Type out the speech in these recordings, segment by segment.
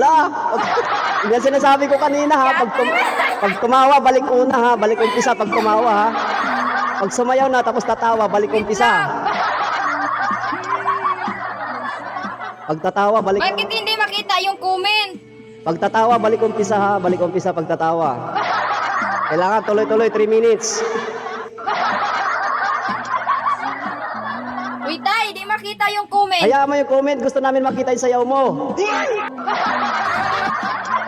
Wala. Pag, yan sinasabi ko kanina ha. Pag, tum- pag tumawa, balik una ha. Balik umpisa pag tumawa ha. Pag sumayaw na tapos tatawa, balik umpisa. Pag tatawa, balik Bakit hindi makita yung comment? Pag tatawa, balik umpisa ha. Balik umpisa pag tatawa. Kailangan tuloy-tuloy 3 minutes. Uy, tay, di makita yung comment. Hayaan mo yung comment. Gusto namin makita yung sayaw mo. O,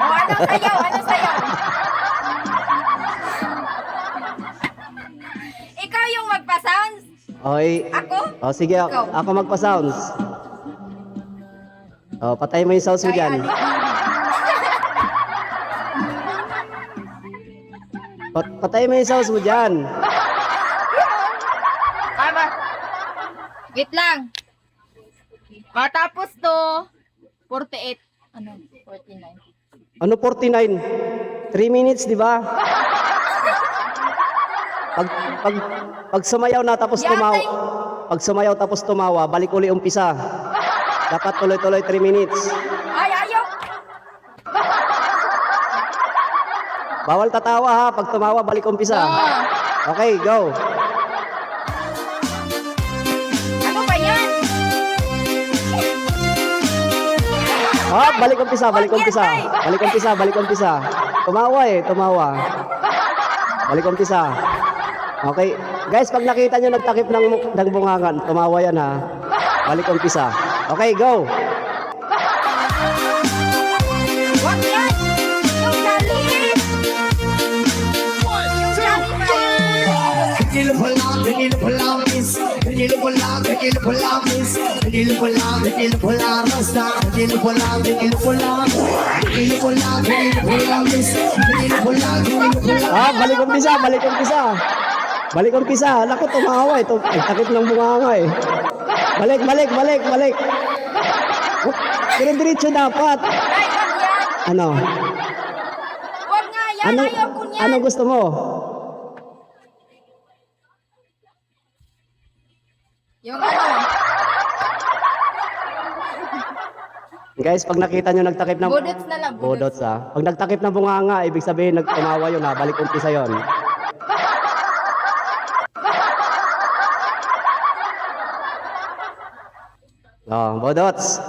ano sayaw? Ano sayaw? Ikaw yung magpa-sounds? Okay. Ako? O sige, ako, Ikaw. ako magpa-sounds. O, patay mo yung sounds mo dyan. Pat- patay mo yung sounds mo dyan. Wait lang. Matapos to, 48. Ano? 49. Ano 49? 3 minutes, di ba? Pag, pag, pag sumayaw na tapos tumawa, pag sumayaw tapos tumawa, balik uli umpisa. Dapat tuloy-tuloy 3 minutes. Ay, ayaw. Bawal tatawa ha, pag tumawa, balik umpisa. Ah, Okay, go. Oh, balik umpisa, balik umpisa. Balik umpisa, balik umpisa. Tumawa eh, tumawa. Balik umpisa. Okay. Guys, pag nakita nyo nagtakip ng, ng bungangan, tumawa yan ha. Balik umpisa. Okay, go. dil bulamis dil bulam dil bulamis dil bulam dil bulam dil bulam dil bulamis dil bulam dil bulam ah balik umpisa balik umpisa balik umpisa naku tumawa eh. ito ay takip ng bunganga eh. Balik balik balik balik. Oh, diretso dapat. Ano? Ano, ano gusto mo? Yung ano? Guys, pag nakita nyo nagtakip ng... Budots na lang. Budots. Budots ah. Pag nagtakip ng bunganga, ibig sabihin nagtumawa yun ha. Balik umpisa yun. Oh, Budots.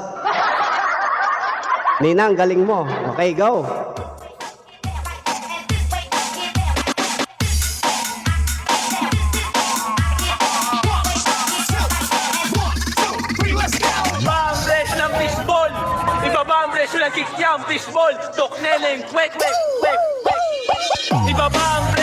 Ninang, galing mo. Okay, go. Ng kikyam fishball Tokneleng kwek kwek kwek kwek. Ibaba ang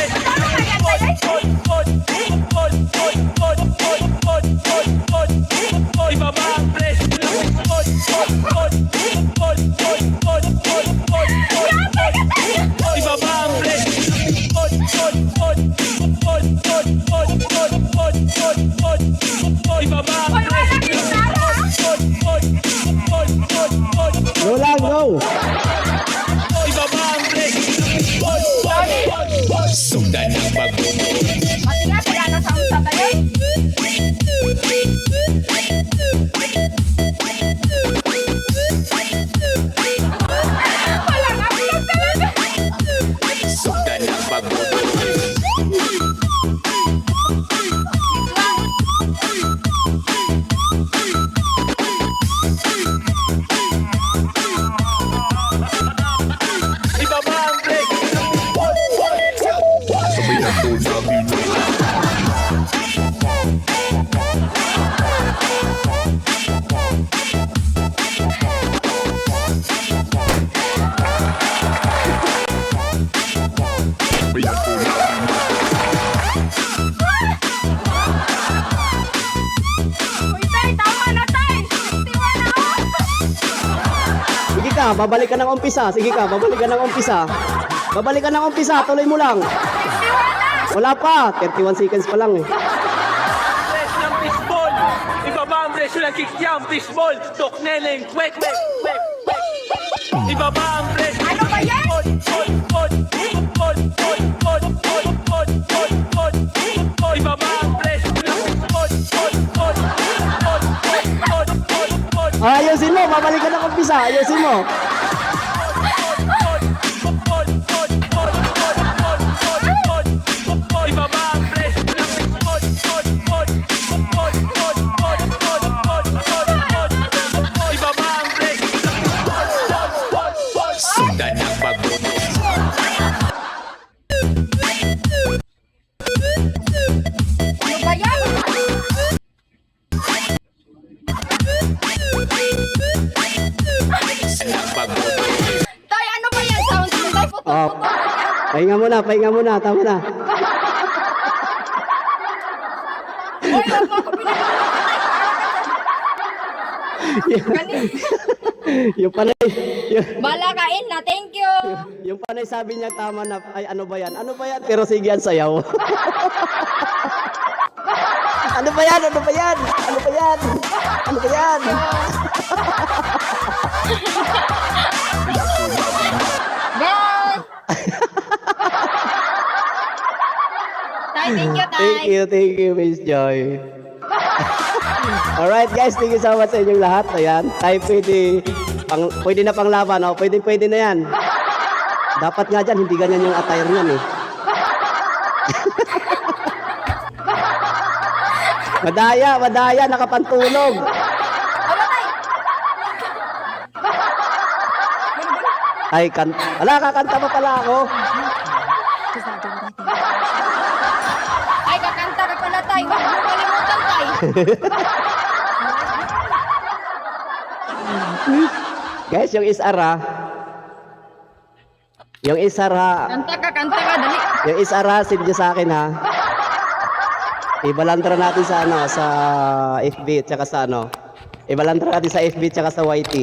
Wow! Sundan ang pagbubo ka, babalik ka ng umpisa. Sige ka, babalik ka ng umpisa. Babalik ka ng umpisa, tuloy mo lang. Wala pa, 31 seconds pa lang eh. presyo ng fishball Ibaba ang presyo ng kikyam fishball Tokneleng kwek kwek kwek kwek Ibaba ang Ayusin mo, babalikan ang umpisa. Ayusin mo. Sundan na Pahinga muna, pahinga muna, tama na. Yung panay, yung, Bala kain na, thank you. yung panay sabi niya tama na, ay ano ba yan? Ano ba yan? Pero sige yan, sayaw. ano ba yan? Ano ba yan? Ano ba yan? Ano ba yan? Thank you. Thank you, Miss Joy. Alright guys, thank you so much sa inyong lahat. Ayan, tayo pwede, pang, pwede na panglaban. Oh, pwede, pwede na yan. Dapat nga dyan, hindi ganyan yung attire niyan eh. madaya, madaya, nakapantulog. Ay, kan Ala, kakanta pa pala ako. Ay, kakanta ka pala, tay. Huwag mo kalimutan, tay. Guys, yung isara, yung isara, Kanta ka, kanta ka, dali. Yung isara, send sa akin ha. Ibalantra natin sa ano, sa FB at saka sa ano. Ibalantra natin sa FB at saka sa YT.